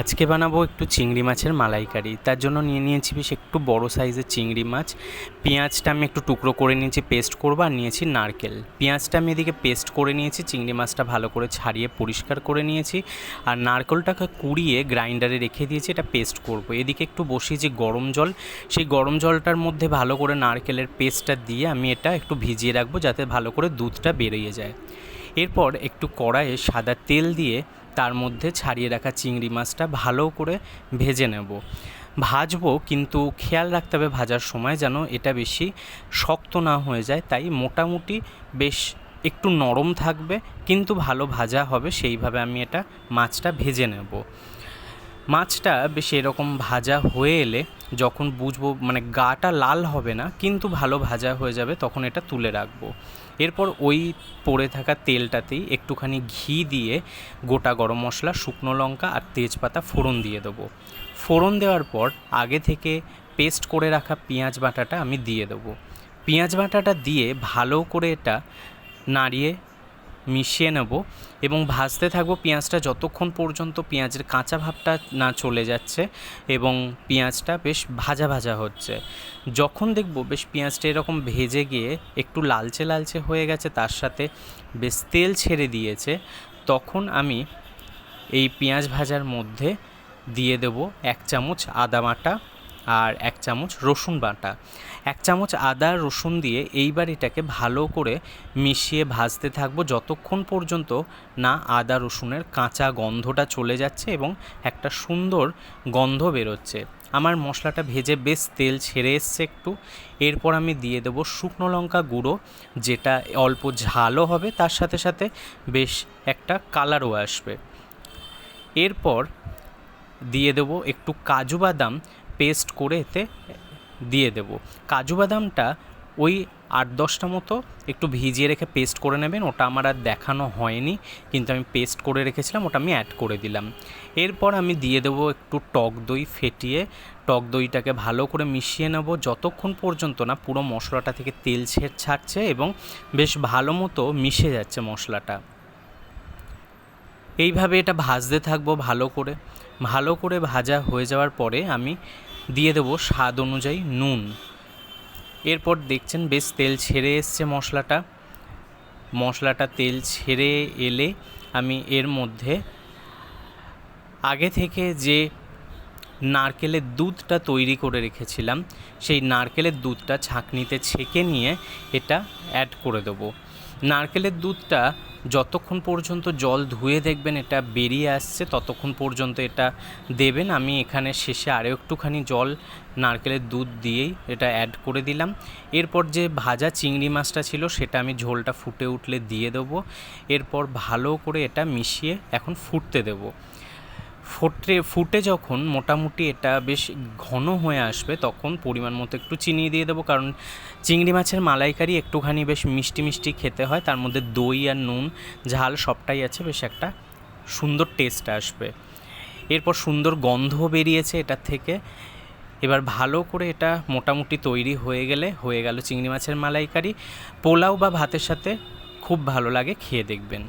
আজকে বানাবো একটু চিংড়ি মাছের মালাইকারি। তার জন্য নিয়ে নিয়েছি বেশ একটু বড় সাইজের চিংড়ি মাছ। পেঁয়াজটা আমি একটু টুকরো করে নিয়েছি, পেস্ট করব আর নিয়েছি নারকেল। পেঁয়াজটা আমি এদিকে পেস্ট করে নিয়েছি, চিংড়ি মাছটা ভালো করে ছাড়িয়ে পরিষ্কার করে নিয়েছি। আর নারকেলটাকে কুড়িয়ে গ্রাইন্ডারে রেখে দিয়েছি, এটা পেস্ট করব। এদিকে একটু বসিয়েছি গরম জল, সেই গরম জলটার মধ্যে ভালো করে নারকেলের পেস্টটা দিয়ে আমি এটা একটু ভিজিয়ে রাখব, যাতে ভালো করে দুধটা বেরিয়ে যায়। এরপর একটু কড়াইয়ে সাদা তেল দিয়ে তার মধ্যে ছাড়িয়ে রাখা চিংড়ি মাছটা ভালো করে ভেজে নেব। ভাজবো কিন্তু খেয়াল রাখতে হবে ভাজার সময় যেন এটা বেশি শক্ত না হয়ে যায়, তাই মোটামুটি বেশ একটু নরম থাকবে, কিন্তু ভালো ভাজা হবে, সেইভাবে আমি এটা মাছটা ভেজে নেব। মাছটা বেশ এরকম ভাজা হয়ে এলে যখন বুঝব মানে গাটা লাল হবে না, কিন্তু ভালো ভাজা হয়ে যাবে, তখন এটা তুলে রাখব। এরপর ওই পড়ে থাকা তেলটাতেই একটুখানি ঘি দিয়ে গোটা গরম মশলা, শুকনো লঙ্কা আর তেজপাতা ফোড়ন দিয়ে দেবো। ফোড়ন দেওয়ার পর আগে থেকে পেস্ট করে রাখা পেঁয়াজ বাটাটা আমি দিয়ে দেবো। পেঁয়াজ বাটাটা দিয়ে ভালো করে এটা নাড়িয়ে মিশিয়ে নেব এবং ভাজতে থাকব পেঁয়াজটা যতক্ষণ পর্যন্ত পেঁয়াজের কাঁচা ভাবটা না চলে যাচ্ছে এবং পেঁয়াজটা বেশ ভাজা ভাজা হচ্ছে। যখন দেখব বেশ পেঁয়াজটা এরকম ভেজে গিয়ে একটু লালচে লালচে হয়ে গেছে, তার সাথে বেশ তেল ছেড়ে দিয়েছে, তখন আমি এই পেঁয়াজ ভাজার মধ্যে দিয়ে দেব এক চামচ আদা বাটা আর এক চামচ রসুন বাটা। এক চামচ আদা, রসুন দিয়ে এইবার এটাকে ভালো করে মিশিয়ে ভাজতে থাকব। যতক্ষণ পর্যন্ত না আদা, রসুনের কাঁচা গন্ধটা চলে যাচ্ছে এবং একটা সুন্দর গন্ধ বেরোচ্ছে। আমার মশলাটা ভেজে বেশ তেল ছেড়ে এসছে একটু। এরপর আমি দিয়ে দেবো শুকনো লঙ্কা গুঁড়ো, যেটা অল্প ঝালও হবে, তার সাথে সাথে বেশ একটা কালারও আসবে। এরপর দিয়ে দেবো একটু কাজু বাদাম পেস্ট করে এতে দিয়ে দেব। কাজু বাদামটা ওই আট দশটা মতো একটু ভিজিয়ে রেখে পেস্ট করে নেবেন, ওটা আমার আর দেখানো হয়নি, কিন্তু আমি পেস্ট করে রেখেছিলাম, ওটা আমি অ্যাড করে দিলাম। এরপর আমি দিয়ে দেবো একটু টক দই ফেটিয়ে, টক দইটাকে ভালো করে মিশিয়ে নেব, যতক্ষণ পর্যন্ত না পুরো মশলাটা থেকে তেল ছেড় ছাড়ছে এবং বেশ ভালো মতো মিশে যাচ্ছে মশলাটা। এইভাবে এটা ভাজতে থাকব ভালো করে। ভালো করে ভাজা হয়ে যাওয়ার পরে আমি দিয়ে দেবো স্বাদ অনুযায়ী নুন। এরপর দেখছেন বেশ তেল ছেড়ে এসছে মশলাটা। মশলাটা তেল ছেড়ে এলে আমি এর মধ্যে আগে থেকে যে নারকেলের দুধটা তৈরি করে রেখেছিলাম। সেই নারকেলের দুধটা ছাঁকনিতে ছেঁকে নিয়ে এটা অ্যাড করে দেবো। নারকেলের দুধটা যতক্ষণ পর্যন্ত জল ধুয়ে দেখবেন এটা বেরিয়ে আসছে, ততক্ষণ পর্যন্ত এটা দেবেন। আমি এখানে শেষে আরও একটুখানি জল নারকেলের দুধ দিয়েই এটা অ্যাড করে দিলাম। এরপর যে ভাজা চিংড়ি মাছটা ছিল সেটা আমি ঝোলটা ফুটে উঠলে দিয়ে দেবো। এরপর ভালো করে এটা মিশিয়ে এখন ফুটতে দেবো। ফুটে ফুটে যখন মোটামুটি এটা বেশ ঘন হয়ে আসবে, তখন পরিমাণ মতো একটু চিনি দিয়ে দেবো। কারণ চিংড়ি মাছের মালাইকারি একটুখানি বেশ মিষ্টি মিষ্টি খেতে হয়। তার মধ্যে দই আর নুন, ঝাল সবটাই আছে, বেশ একটা সুন্দর টেস্ট আসবে। এরপর সুন্দর গন্ধ বেরিয়েছে এটার থেকে। এবার ভালো করে এটা মোটামুটি তৈরি হয়ে গেলে, হয়ে গেল চিংড়ি মাছের মালাইকারি। পোলাও বা ভাতের সাথে খুব ভালো লাগে, খেয়ে দেখবেন।